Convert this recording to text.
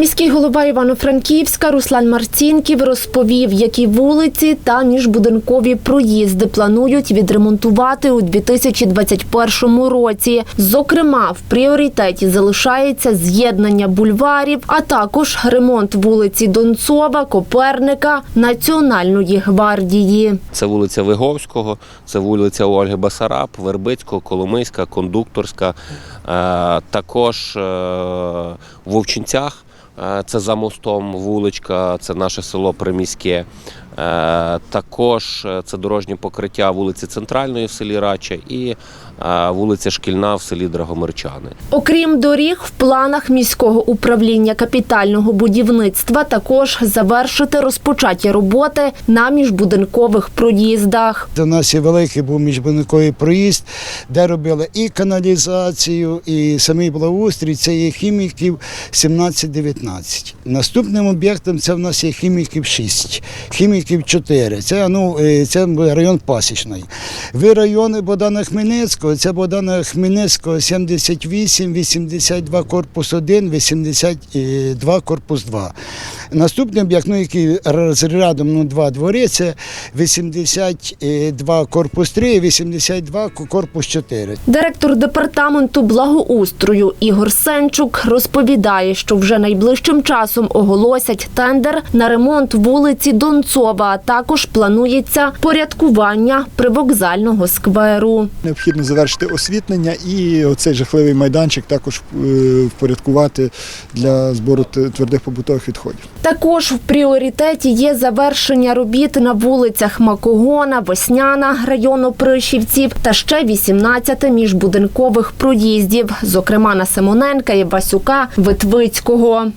Міський голова Івано-Франківська Руслан Марцінків розповів, які вулиці та міжбудинкові проїзди планують відремонтувати у 2021 році. Зокрема, в пріоритеті залишається з'єднання бульварів, а також ремонт вулиці Донцова, Коперника, Національної гвардії. Це вулиця Виговського, це вулиця Ольги Басараб, Вербицького, Коломийська, Кондукторська. Е, Також е, в Вовчинцях, це за мостом вуличка, це наше село Приміське. Е, Також е, це дорожнє покриття вулиці Центральної в селі Рача і е, вулиця Шкільна в селі Драгомирчани. Окрім доріг, в планах міського управління капітального будівництва також завершити розпочаті роботи на міжбудинкових проїздах. У нас є великий був міжбудинковий проїзд, де робили і каналізацію, і самий благоустрій. Це є хіміків 17-19. Наступним об'єктом це в нас є хіміків 6, хіміків 4. Це, ну, е, це район Пасічний. Ви райони Богдана Хмельницького, це Богдана Хмельницького 78, 82 корпус 1, 82 корпус 2. Наступний об'єкт, ну, який з рядом ну, два двори, це 82 корпус 3 і 82 корпус 4. Директор департаменту благоустрою Ігор Сенчук розповідає, що вже найближчим часом оголосять тендер на ремонт вулиці Донцова. А також планується порядкування привокзального скверу. Необхідно завершити освітлення і оцей жахливий майданчик також е, впорядкувати для збору твердих побутових відходів. Також в пріоритеті є завершення робіт на вулицях Макогона, Весняна району Пришівців та ще 18 міжбудинкових проїздів, зокрема на Симоненка і Васюка Витвицького.